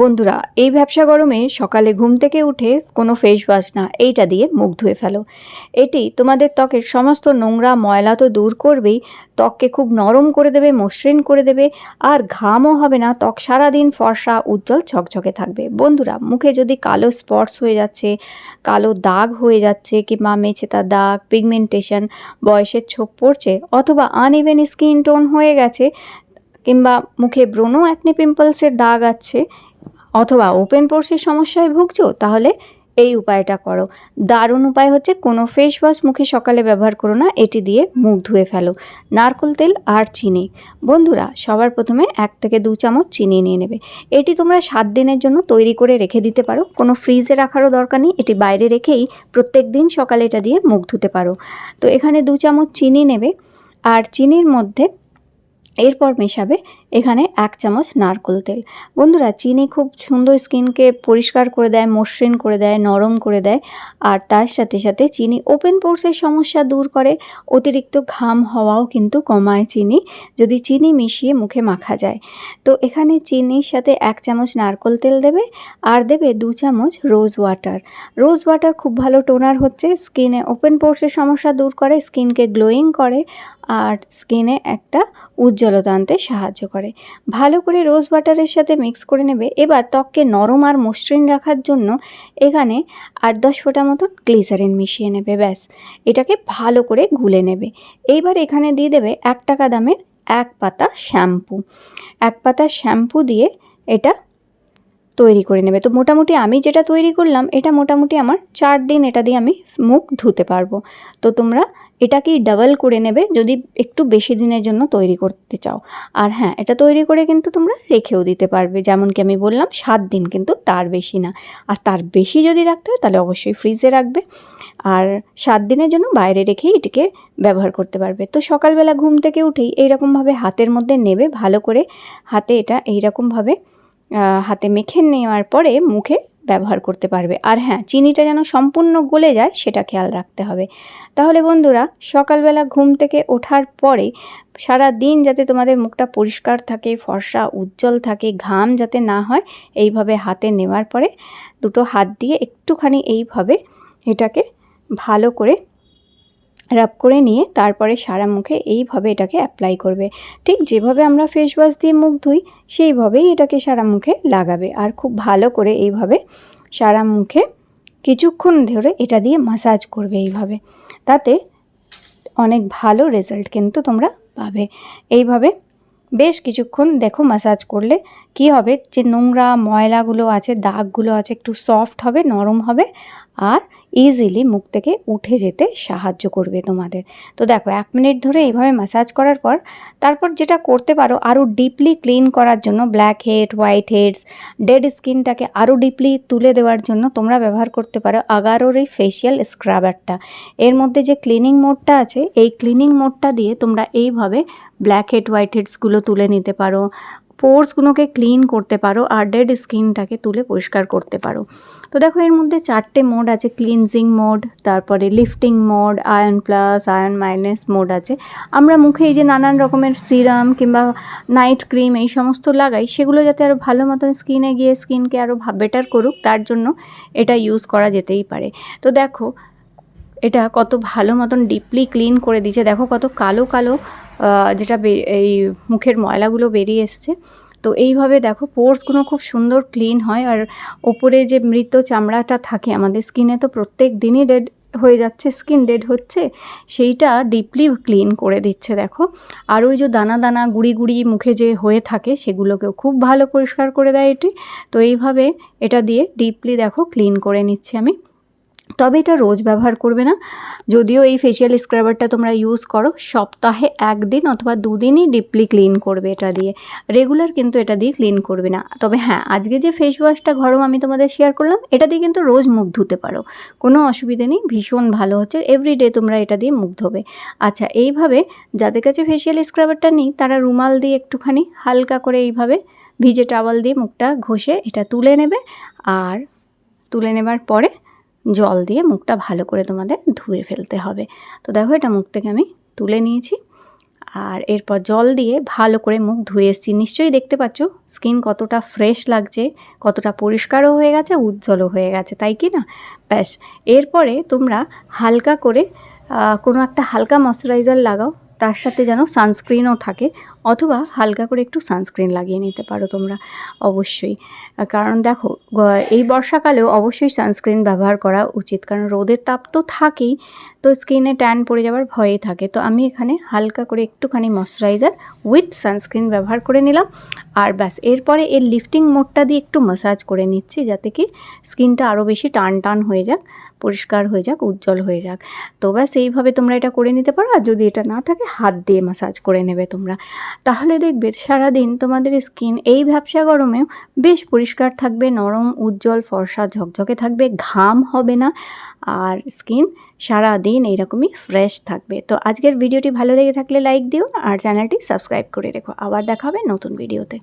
বন্ধুরা, এই ব্যবসা গরমে সকালে ঘুম থেকে উঠে কোনো ফেস ওয়াশ না, এইটা দিয়ে মুখ ধুয়ে ফেলো। এটি তোমাদের ত্বকের সমস্ত নোংরা ময়লা তো দূর করবেই, ত্বককে খুব নরম করে দেবে, মসৃণ করে দেবে, আর ঘামও হবে না, ত্বক সারাদিন ফর্সা, উজ্জ্বল, ঝকঝকে থাকবে। বন্ধুরা, মুখে যদি কালো স্পটস হয়ে যাচ্ছে, কালো দাগ হয়ে যাচ্ছে, কিংবা মেছেতা দাগ পিগমেন্টেশন বয়সের ছোপ পড়ছে, অথবা আনইভেন স্কিন টোন হয়ে গেছে, কিংবা মুখে ব্রণ অ্যাকনি পিম্পলসের দাগ আছে অথবা ওপেন পোর্সের সমস্যায় ভুগছো, তাহলে এই উপায়টা করো। দারুণ উপায় হচ্ছে কোনো ফেস ওয়াশ মুখে সকালে ব্যবহার করো না, এটি দিয়ে মুখ ধুয়ে ফেলো। নারকোল তেল আর চিনি। বন্ধুরা, সবার প্রথমে এক থেকে দু চামচ চিনি নিয়ে নেবে। এটি তোমরা সাত দিনের জন্য তৈরি করে রেখে দিতে পারো। কোনো ফ্রিজে রাখারও দরকার নেই, এটি বাইরে রেখেই প্রত্যেক দিন সকালে এটা দিয়ে মুখ ধুতে পারো। তো এখানে দু চামচ চিনি নেবে। আর চিনির মধ্যে এরপর মেশাবে এখানে এক চামচ নারকোল তেল। বন্ধুরা, চিনি খুব সুন্দর স্কিনকে পরিষ্কার করে দেয়, মসৃণ করে দেয়, নরম করে দেয়, আর তার সাথে সাথে চিনি ওপেন পোর্সের সমস্যা দূর করে। অতিরিক্ত ঘাম হওয়াও কিন্তু কমায় চিনি, যদি চিনি মিশিয়ে মুখে মাখা যায়। তো এখানে চিনির সাথে এক চামচ নারকোল তেল দেবে, আর দেবে দু চামচ রোজ ওয়াটার রোজ ওয়াটার খুব ভালো টোনার হচ্ছে, স্কিনে ওপেন পোর্সের সমস্যা দূর করে, স্কিনকে গ্লোয়িং করে, আর স্কিনে একটা উজ্জ্বলতা আনতে সাহায্য করে। ভালো করে রোজ বাটারের সাথে মিক্স করে নেবে। এবার ত্বককে নরম আর মসৃণ রাখার জন্য এখানে আট দশ ফোঁটা মতন গ্লিসারিন মিশিয়ে নেবে, ব্যাস। এটাকে ভালো করে গুলে নেবে। এইবার এখানে দিয়ে দেবে এক টাকা দামের এক পাতা শ্যাম্পু। এক পাতা শ্যাম্পু দিয়ে এটা তৈরি করে নেবে। তো মোটামুটি আমি যেটা তৈরি করলাম, এটা মোটামুটি আমার চার দিন এটা দিয়ে আমি মুখ ধুতে পারব। তো তোমরা এটাকেই ডাবল করে নেবে যদি একটু বেশি দিনের জন্য তৈরি করতে চাও। আর হ্যাঁ এটা তৈরি করে কিন্তু তোমরা রেখেও দিতে পারবে। যেমন কি আমি বললাম, সাত দিন কিন্তু তার বেশি না। আর তার বেশি যদি রাখতে হয়, তাহলে অবশ্যই ফ্রিজে রাখবে। আর সাত দিনের জন্য বাইরে রেখেই এটিকে ব্যবহার করতে পারবে। তো সকালবেলা ঘুম থেকে উঠেই এইরকমভাবে হাতের মধ্যে নেবে, ভালো করে হাতে এটা এইরকমভাবে হাতে মেখে নেওয়ার পরে মুখে ব্যবহার করতে পারবে। আর হ্যাঁ চিনিটা যেন সম্পূর্ণ গলে যায়, সেটা খেয়াল রাখতে হবে। তাহলে বন্ধুরা, সকালবেলা ঘুম থেকে ওঠার পরে সারা দিন যাতে তোমাদের মুখটা পরিষ্কার থাকে, ফর্সা, উজ্জ্বল থাকে, ঘাম যাতে না হয়, এইভাবে হাতে নেওয়ার পরে দুটো হাত দিয়ে একটুখানি এইভাবে এটাকে ভালো করে রাব করে নিয়ে তারপরে সারা মুখে এইভাবে এটাকে অ্যাপ্লাই করবে। ঠিক যেভাবে আমরা ফেস ওয়াশ দিয়ে মুখ ধুই, সেইভাবেই এটাকে সারা মুখে লাগাবে। আর খুব ভালো করে এইভাবে সারা মুখে কিছুক্ষণ ধরে এটা দিয়ে মাসাজ করবে এইভাবে। তাতে অনেক ভালো রেজাল্ট কিন্তু তোমরা পাবে। এইভাবে বেশ কিছুক্ষণ দেখো মাসাজ করলে কি হবে? যে নোংরা ময়লাগুলো আছে, দাগগুলো আছে, একটু সফট হবে, নরম হবে। আর ইজিলি মুখ থেকে উঠে যেতে সাহায্য করবে তোমাদের। তো দেখো, এক মিনিট ধরে এইভাবে ম্যাসাজ করার পর, তারপর যেটা করতে পারো আরও ডিপলি ক্লিন করার জন্য black head white heads dead স্কিনটাকে আরও ডিপলি তুলে দেওয়ার জন্য তোমরা ব্যবহার করতে পারো আগারোর এই ফেসিয়াল স্ক্রাবারটা এর মধ্যে যে ক্লিনিং মোডটা আছে, এই ক্লিনিং মোডটা দিয়ে তোমরা এইভাবে ব্ল্যাক হেড হোয়াইট হেডসগুলো তুলে নিতে পারো। পোর্সগুলোকে ক্লিন করতে পারো আর ডেড স্কিনটাকে তুলে পরিষ্কার করতে পারো। তো দেখো এর মধ্যে চারটে মোড আছে, ক্লিনজিং মোড, তারপরে lifting mode ion plus ion minus mode আছে। আমরা মুখে এই যে নানান রকমের সিরাম কিংবা নাইট ক্রিম এই সমস্ত লাগাই, সেগুলো যাতে আরও ভালো মতন স্কিনে গিয়ে স্কিনকে আরও বেটার করুক, তার জন্য এটা ইউজ করা যেতেই পারে। তো দেখো, এটা কত ভালো মতন ডিপলি ক্লিন করে দিচ্ছে দেখো কত কালো কালো যেটা এই মুখের ময়লাগুলো বেরিয়ে এসছে। তো এইভাবে দেখো, পোর্সগুলো খুব সুন্দর ক্লিন হয় আর ওপরে যে মৃত চামড়াটা থাকে আমাদের স্কিনে, তো প্রত্যেক দিনই ডেড হয়ে যাচ্ছে, স্কিন ডেড হচ্ছে, সেইটা ডিপলি ক্লিন করে দিচ্ছে দেখো। আর ওই যে দানা দানা গুড়ি গুড়ি মুখে যে হয়ে থাকে, সেগুলোকেও খুব ভালো পরিষ্কার করে দেয় এটি। তো এইভাবে এটা দিয়ে ডিপলি দেখো ক্লিন করে নিচ্ছি আমি। তবে এটা রোজ ব্যবহার করবে না। যদিও এই ফেসিয়াল স্ক্রাবারটা তোমরা ইউজ করো, সপ্তাহে একদিন অথবা দুদিনই ডিপলি ক্লিন করবে এটা দিয়ে। রেগুলার কিন্তু এটা দিয়ে ক্লিন করবে না। তবে হ্যাঁ আজকে যে ফেস ওয়াশটা ঘরম আমি তোমাদের শেয়ার করলাম, এটা দিয়ে কিন্তু রোজ মুখ ধুতে পারো। কোনো অসুবিধে নেই, ভীষণ ভালো হচ্ছে এভরিডে তোমরা এটা দিয়ে মুখ ধোবে। আচ্ছা এইভাবে যাদের কাছে ফেসিয়াল স্ক্রাবারটা নেই, তারা রুমাল দিয়ে একটুখানি হালকা করে এইভাবে ভিজে টাওয়াল দিয়ে মুখটা ঘষে এটা তুলে নেবে। আর তুলে নেবার পরে জল দিয়ে মুখটা ভালো করে তোমাদের ধুয়ে ফেলতে হবে। তো দেখো এটা মুখ থেকে আমি তুলে নিয়েছি। আর এরপর জল দিয়ে ভালো করে মুখ ধুয়ে এসেছি। নিশ্চয়ই দেখতে পাচ্ছ, স্কিন কতটা ফ্রেশ লাগছে, কতটা পরিষ্কারও হয়ে গেছে, উজ্জ্বলও হয়ে গেছে, তাই কি না? ব্যাস, এরপরে তোমরা হালকা করে কোনো একটা হালকা ময়শ্চারাইজার লাগাও তার সাথে যেন সানস্ক্রিনও থাকে, অথবা হালকা করে একটু সানস্ক্রিন লাগিয়ে নিতে পারো তোমরা অবশ্যই। কারণ দেখো এই বর্ষাকালেও অবশ্যই সানস্ক্রিন ব্যবহার করা উচিত, কারণ রোদের তাপ তো থাকেই, তো স্কিনে ট্যান পড়ে যাওয়ার ভয়ই থাকে। তো আমি এখানে হালকা করে একটুখানি ময়শ্চারাইজার উইথ সানস্ক্রিন ব্যবহার করে নিলাম, আর ব্যাস, এরপরে এর লিফটিং মোডটা দিয়ে একটু ম্যাসাজ করে নিচ্ছি, যাতে কি স্কিনটা আরও বেশি টান টান হয়ে যাক। পরিষ্কার হয়ে যাক, উজ্জ্বল হয়ে যাক। তো ব্যাস, এইভাবে তোমরা এটা করে নিতে পারো। আর যদি এটা না থাকে, হাত দিয়ে ম্যাসাজ করে নেবে তোমরা। তাহলে দেখবে সারাদিন তোমাদের স্কিন এই ব্যবসা গরমেও বেশ পরিষ্কার থাকবে, নরম, উজ্জ্বল, ফর্সা, ঝকঝকে থাকবে, ঘাম হবে না। আর স্কিন সারা দিন এইরকমই ফ্রেশ থাকবে। তো আজকের ভিডিওটি ভালো লেগে থাকলে লাইক দিও আর চ্যানেলটি সাবস্ক্রাইব করে রেখো। আবার দেখা হবে নতুন ভিডিওতে